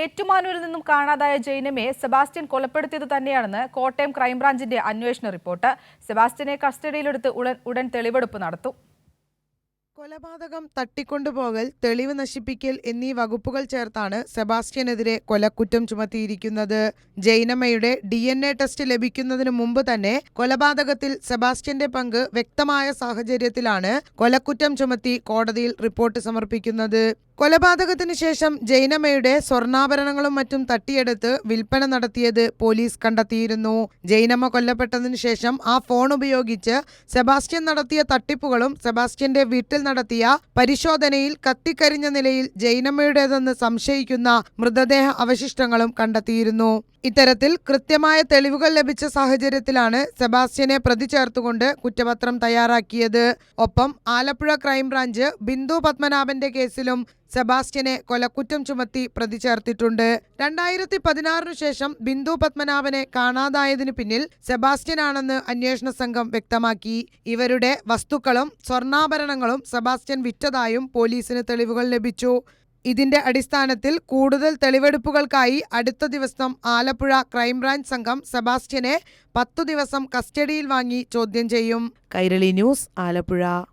ഏറ്റുമാനൂരിൽ നിന്നും കാണാതായ ജൈനമയെ സെബാസ്റ്റ്യൻ കൊലപ്പെടുത്തിയത് തന്നെയാണെന്ന് കോട്ടയം ക്രൈംബ്രാഞ്ചിന്റെ അന്വേഷണ റിപ്പോർട്ട്. സെബാസ്റ്റ്യനെ കസ്റ്റഡിയിലെടുത്ത് ഉടൻ ഉടൻ തെളിവെടുപ്പ് നടത്തും. കൊലപാതകം തട്ടിക്കൊണ്ടുപോകൽ തെളിവ് നശിപ്പിക്കൽ എന്നീ വകുപ്പുകൾ ചേർത്താണ് സെബാസ്റ്റ്യനെതിരെ കൊലക്കുറ്റം ചുമത്തിയിരിക്കുന്നത്. ജൈനമ്മയുടെ ഡി എൻ എ ടെസ്റ്റ് ലഭിക്കുന്നതിന് മുമ്പ് തന്നെ കൊലപാതകത്തിൽ സെബാസ്റ്റ്യന്റെ പങ്ക് വ്യക്തമായ സാഹചര്യത്തിലാണ് കൊലക്കുറ്റം ചുമത്തി കോടതിയിൽ റിപ്പോർട്ട് സമർപ്പിക്കുന്നത്. കൊലപാതകത്തിന് ശേഷം ജൈനമ്മയുടെ സ്വർണാഭരണങ്ങളും മറ്റും തട്ടിയെടുത്ത് വിൽപ്പന നടത്തിയത് പോലീസ് കണ്ടെത്തിയിരുന്നു. ജൈനമ്മ കൊല്ലപ്പെട്ടതിന് ശേഷം ആ ഫോൺ ഉപയോഗിച്ച് സെബാസ്റ്റ്യൻ നടത്തിയ തട്ടിപ്പുകളും സെബാസ്റ്റ്യന്റെ വീട്ടിൽ നടത്തിയ പരിശോധനയിൽ കത്തിക്കരിഞ്ഞ നിലയിൽ ജൈനമ്മയുടേതെന്ന് സംശയിക്കുന്ന മൃതദേഹ അവശിഷ്ടങ്ങളും കണ്ടെത്തിയിരുന്നു. ഇത്തരത്തിൽ കൃത്യമായ തെളിവുകൾ ലഭിച്ച സാഹചര്യത്തിലാണ് സെബാസ്റ്റ്യനെ പ്രതി ചേർത്തുകൊണ്ട് കുറ്റപത്രം തയ്യാറാക്കിയത്. ഒപ്പം ആലപ്പുഴ ക്രൈംബ്രാഞ്ച് ബിന്ദു പത്മനാഭന്റെ കേസിലും സെബാസ്റ്റ്യനെ കൊലക്കുറ്റം ചുമത്തി പ്രതി ചേർത്തിട്ടുണ്ട് രണ്ടായിരത്തി പതിനാറിനു ശേഷം ബിന്ദു പത്മനാഭനെ കാണാതായതിനു പിന്നിൽ സെബാസ്റ്റ്യനാണെന്ന് അന്വേഷണ സംഘം വ്യക്തമാക്കി. ഇവരുടെ വസ്തുക്കളും സ്വർണാഭരണങ്ങളും സെബാസ്റ്റ്യൻ വിറ്റതായും പോലീസിന് തെളിവുകൾ ലഭിച്ചു. ഇതിന്റെ അടിസ്ഥാനത്തിൽ കൂടുതൽ തെളിവെടുപ്പുകൾക്കായി അടുത്ത ദിവസം ആലപ്പുഴ ക്രൈംബ്രാഞ്ച് സംഘം സെബാസ്റ്റ്യനെ പത്തു ദിവസം കസ്റ്റഡിയിൽ വാങ്ങി ചോദ്യം ചെയ്യും. കൈരളി ന്യൂസ് ആലപ്പുഴ.